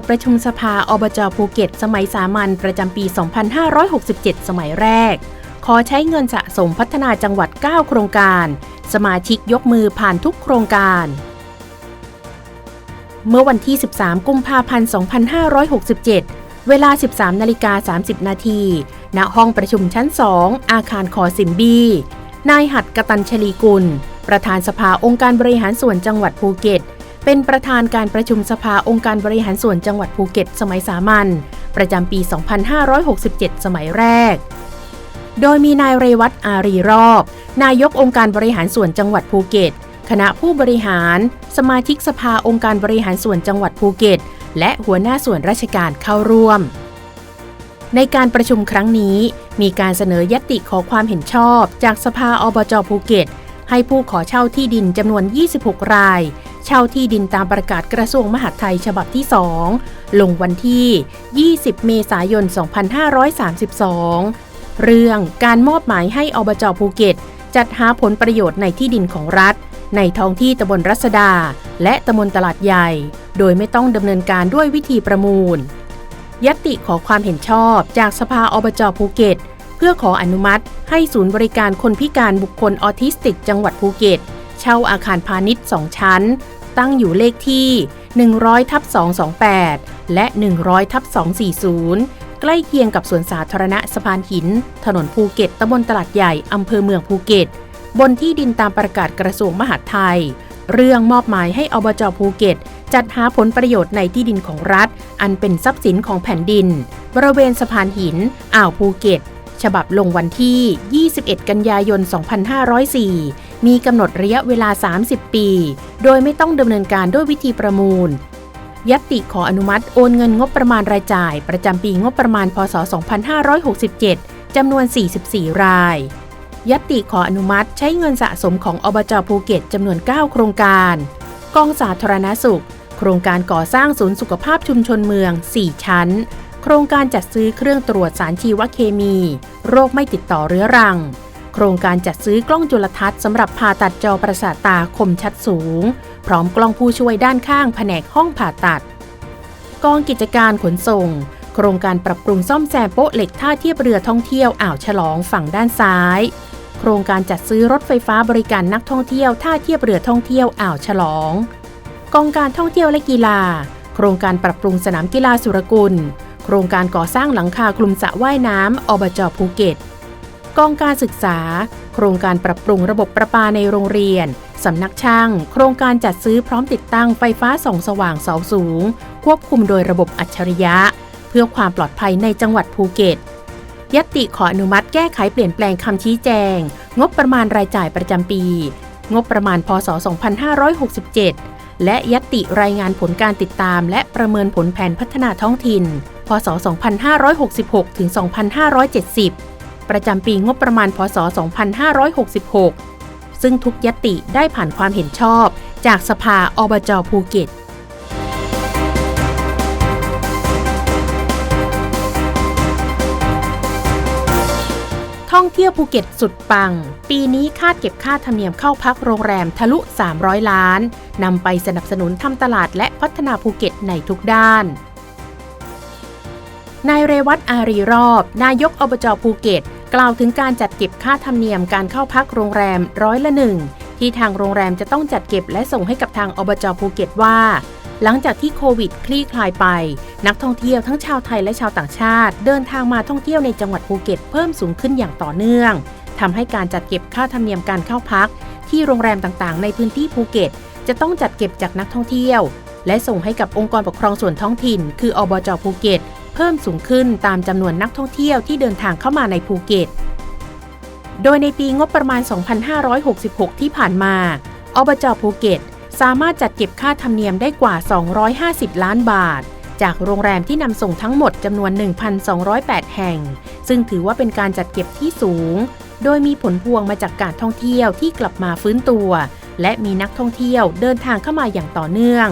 ดประชุมสภาอบจภูเก็ต สมัยสามัญประจำปี 2567 สมัยแรก ขอใช้เงินสะสมพัฒนาจังหวัด 9 โครงการ สมาชิกยกมือผ่านทุกโครงการ เมื่อวันที่ 13 กุมภาพันธ์ 2567 เวลา 13 นาฬิกา 30 นาทีณห้องประชุมชั้น 2 อาคารคอสิมบี นายหัดกตัญชลีกุล ประธานสภาองค์การบริหารส่วนจังหวัดภูเก็ต เป็นประธานการประชุมสภาองค์การบริหารส่วนจังหวัดภูเก็ต สมัยสามัญประจำปี 2567 สมัยแรก โดยมีนายเรวัตอารีรอบ นายกองค์การบริหารส่วนจังหวัดภูเก็ต คณะผู้บริหาร สมาชิกสภาองค์การบริหารส่วนจังหวัดภูเก็ต และหัวหน้าส่วนราชการเข้าร่วม ในการประชุมครั้งนี้ มีการเสนอยติขอความเห็นชอบ จากสภาอบจภูเก็ต ให้ผู้ขอเช่าที่ดินจำนวน 26 ราย เช่าที่ดินตามประกาศกระทรวงมหาดไทยฉบับที่ 2 ลงวันที่ 20 เมษายน 2532 เรื่องการมอบหมายให้อบจภูเก็ต จัดหาผลประโยชน์ในที่ดินของรัฐ ในท้องที่ตำบลรัศดา และตำบลตลาดใหญ่ โดยไม่ต้องดำเนินการด้วยวิธีประมูล ยติขอความเห็นชอบจากสภาอบจภูเก็ต เพื่อขออนุมัติให้ศูนย์บริการคนพิการบุคคลออทิสติกจังหวัดภูเก็ต เช่าอาคารพาณิชย์ 2 ชั้น ตั้งอยู่เลขที่ 100ทับ228 และ 100ทับ240 ใกล้เคียงกับสวนสาธารณะสะพานหิน ถนนภูเก็ตตำบลตลาดใหญ่อำเภอเมืองภูเก็ต บนที่ดินตามประกาศกระทรวงมหาดไทย เรื่องมอบหมายให้อบจภูเก็ตจัดหาผลประโยชน์ในที่ดินของรัฐ อันเป็นทรัพย์สินของแผ่นดิน บริเวณสะพานหิน อ่าวภูเก็ต ฉบับลงวันที่ 21 กันยายน 2504 มีกำหนดระยะเวลา 30 ปี โดยไม่ต้องดำเนินการด้วยวิธีประมูลยติขออนุมัติโอนเงินงบประมาณรายจ่าย ประจำปีงบประมาณ พศ 2567 จำนวน 44 รายยติขออนุมัติใช้เงินสะสมของอบจภูเก็ตจำนวน 9 โครงการ กองสาธารณสุข โครงการก่อสร้างศูนย์สุขภาพชุมชนเมือง 4 ชั้น โครงการจัดซื้อเครื่องตรวจสารชีวเคมี โรคไม่ติดต่อเรื้อรัง ครงการจัดซื้อกล้องจุลทรรศน์สำหรับผ่าตัดจอประสาทตาคมชัดสูง พร้อมกล้องผู้ช่วยด้านข้างแผนกห้องผ่าตัด กองกิจการขนส่ง โครงการปรับปรุงซ่อมแซมโป๊ะเหล็กท่าเทียบเรือท่องเที่ยวอ่าวฉลองฝั่งด้านซ้าย โครงการจัดซื้อรถไฟฟ้าบริการนักท่องเที่ยวท่าเทียบเรือท่องเที่ยวอ่าวฉลอง กองการท่องเที่ยวและกีฬา โครงการปรับปรุงสนามกีฬาสุรกุล โครงการก่อสร้างหลังคาคลุมสระว่ายน้ำอบจภูเก็ต กองการศึกษา โครงการปรับปรุงระบบประปาในโรงเรียน สำนักช่าง โครงการจัดซื้อพร้อมติดตั้งไฟฟ้าส่องสว่างเสาสูง ควบคุมโดยระบบอัจฉริยะ เพื่อความปลอดภัยในจังหวัดภูเก็ตยติขออนุมัติแก้ไขเปลี่ยนแปลงคำชี้แจง งบประมาณรายจ่ายประจำปี งบประมาณพศ 2567 และยติรายงานผลการติดตาม และประเมินผลแผนพัฒนาท้องถิ่น พศ 2566 ถึง 2570 ประจำปีงบประมาณพศ 2566 ซึ่งทุกยติได้ผ่านความเห็นชอบ จากสภาอบจภูเก็ตท่องเที่ยวภูเก็ตสุดปัง ปีนี้คาดเก็บค่าธรรมเนียมเข้าพักโรงแรมทะลุ 300 ล้าน นำไปสนับสนุนทำตลาดและพัฒนาภูเก็ตในทุกด้าน นายเรวัตอารีรอบ นายกอบจภูเก็ต กล่าวถึงการจัดเก็บค่าธรรมเนียมการเข้าพักโรงแรมร้อยละหนึ่งที่ทางโรงแรมจะต้องจัดเก็บและส่งให้กับทางอบจภูเก็ตว่า หลังจากที่โควิดคลี่คลายไป นักท่องเที่ยวทั้งชาวไทยและชาวต่างชาติ เดินทางมาท่องเที่ยวในจังหวัดภูเก็ตเพิ่มสูงขึ้นอย่างต่อเนื่องทำให้การจัดเก็บค่าธรรมเนียมการเข้าพัก ที่โรงแรมต่างๆ ในพื้นที่ภูเก็ต จะต้องจัดเก็บจากนักท่องเที่ยว และส่งให้กับองค์กรปกครองส่วนท้องถิ่น คืออบจภูเก็ต เพิ่มสูงขึ้นตามจำนวนนักท่องเที่ยวที่เดินทางเข้ามาในภูเก็ต โดยในปีงบประมาณ 2566 ที่ผ่านมา อบจภูเก็ต สามารถจัดเก็บค่าธรรมเนียมได้กว่า 250 ล้านบาท จากโรงแรมที่นำส่งทั้งหมดจำนวน 1,208 แห่ง ซึ่งถือว่าเป็นการจัดเก็บที่สูง โดยมีผลพวงมาจากการท่องเที่ยวที่กลับมาฟื้นตัว และมีนักท่องเที่ยวเดินทางเข้ามาอย่างต่อเนื่อง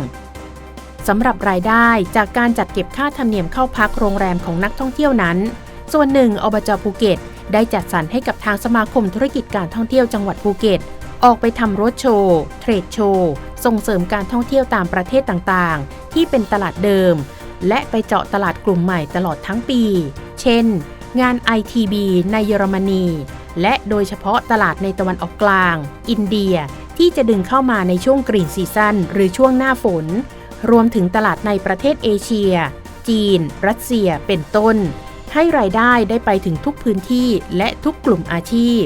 สำหรับรายได้จากการจัดเก็บค่าธรรมเนียมเข้าพักโรงแรมของนักท่องเที่ยวนั้น ส่วนหนึ่งอบจภูเก็ต ได้จัดสรรให้กับทางสมาคมธุรกิจการท่องเที่ยวจังหวัดภูเก็ต ออกไปทำรถโชว์ เทรดโชว์ ส่งเสริมการท่องเที่ยวตามประเทศต่างๆ ที่เป็นตลาดเดิม และไปเจาะตลาดกลุ่มใหม่ตลอดทั้งปี เช่น งาน ITB ในเยอรมนี และโดยเฉพาะตลาดในตะวันออกกลาง อินเดียที่จะดึงเข้ามาในช่วงกรีนซีซั่นหรือช่วงหน้าฝน รวมถึงตลาดในประเทศเอเชีย จีน รัสเซีย เป็นต้น ให้รายได้ได้ไปถึงทุกพื้นที่และทุกกลุ่มอาชีพ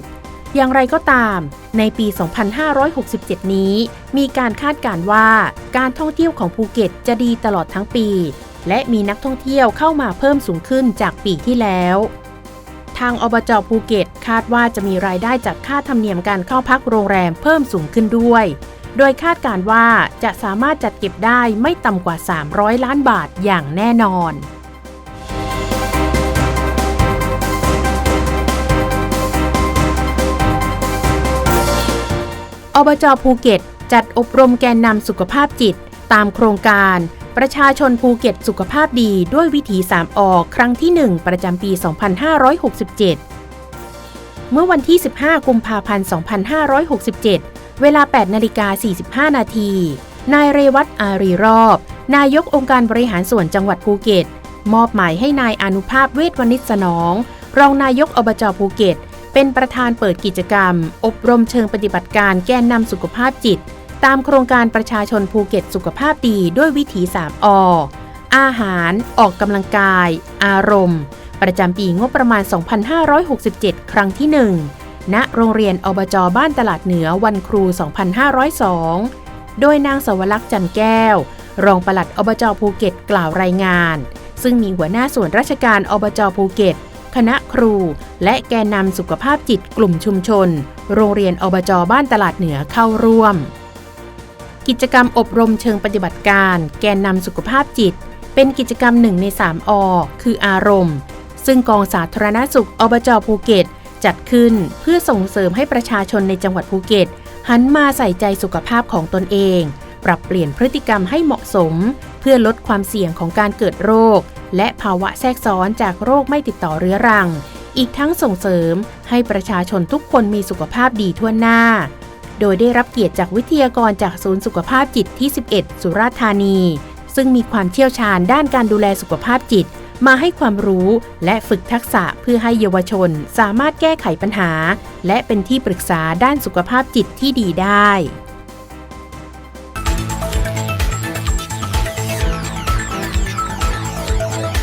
อย่างไรก็ตาม ในปี 2567 นี้ มีการคาดการว่าการท่องเที่ยวของภูเก็ตจะดีตลอดทั้งปี และมีนักท่องเที่ยวเข้ามาเพิ่มสูงขึ้นจากปีที่แล้วทางอบจภูเก็ตคาดว่าจะมีรายได้จากค่าธรรมเนียมการเข้าพักโรงแรมเพิ่มสูงขึ้นด้วย โดยคาดการ์ว่าจะสามารถจัดเก็บได้ไม่ต่ำกว่า 300 ล้านบาทอย่างแน่นอนอบจภูเก็ต จัดอบรมแกนนำสุขภาพจิต ตามโครงการ ประชาชนภูเก็ตสุขภาพดีด้วยวิถี3ออกครั้งที่ 1 ประจำปี 2567 เมื่อวันที่ 15 กุมภาพันธ์ 2567 เวลา 8 นาฬิกา 45 นาที นายเรวัตอารีรอบ นายกองค์การบริหารส่วนจังหวัดภูเก็ต มอบหมายให้นายอนุภาพเวทวณิชสนอง รองนายกอบจภูเก็ต เป็นประธานเปิดกิจกรรม อบรมเชิงปฏิบัติการแกนนำสุขภาพจิต ตามโครงการประชาชนภูเก็ตสุขภาพดีด้วยวิถี3ออาหาร ออกกำลังกาย อารมณ์ ประจำปีงบประมาณ 2567 ครั้งที่ 1 ณโรงเรียนอบจบ้านตลาดเหนือวันครู 2502 โดยนางสวรักษ์จันแก้ว รองปลัดอบจภูเก็ตกล่าวรายงาน ซึ่งมีหัวหน้าส่วนราชการอบจภูเก็ต คณะครู และแกนนำสุขภาพจิตกลุ่มชุมชน โรงเรียนอบจบ้านตลาดเหนือเข้าร่วม กิจกรรมอบรมเชิงปฏิบัติการ แกนนำสุขภาพจิต เป็นกิจกรรมหนึ่งใน 3อคืออารมณ์ ซึ่งกองสาธารณสุขอบจภูเก็ต จัดขึ้นเพื่อส่งเสริมให้ประชาชนในจังหวัดภูเก็ต หันมาใส่ใจสุขภาพของตนเอง ปรับเปลี่ยนพฤติกรรมให้เหมาะสม เพื่อลดความเสี่ยงของการเกิดโรค และภาวะแทรกซ้อนจากโรคไม่ติดต่อเรื้อรัง อีกทั้งส่งเสริมให้ประชาชนทุกคนมีสุขภาพดีทั่วหน้า โดยได้รับเกียรติจากวิทยากรจากศูนย์สุขภาพจิตที่ 11 สุราษฎร์ธานี ซึ่งมีความเชี่ยวชาญด้านการดูแลสุขภาพจิต มาให้ความรู้และฝึกทักษะเพื่อให้เยาวชนสามารถแก้ไขปัญหา และเป็นที่ปรึกษาด้านสุขภาพจิตที่ดีได้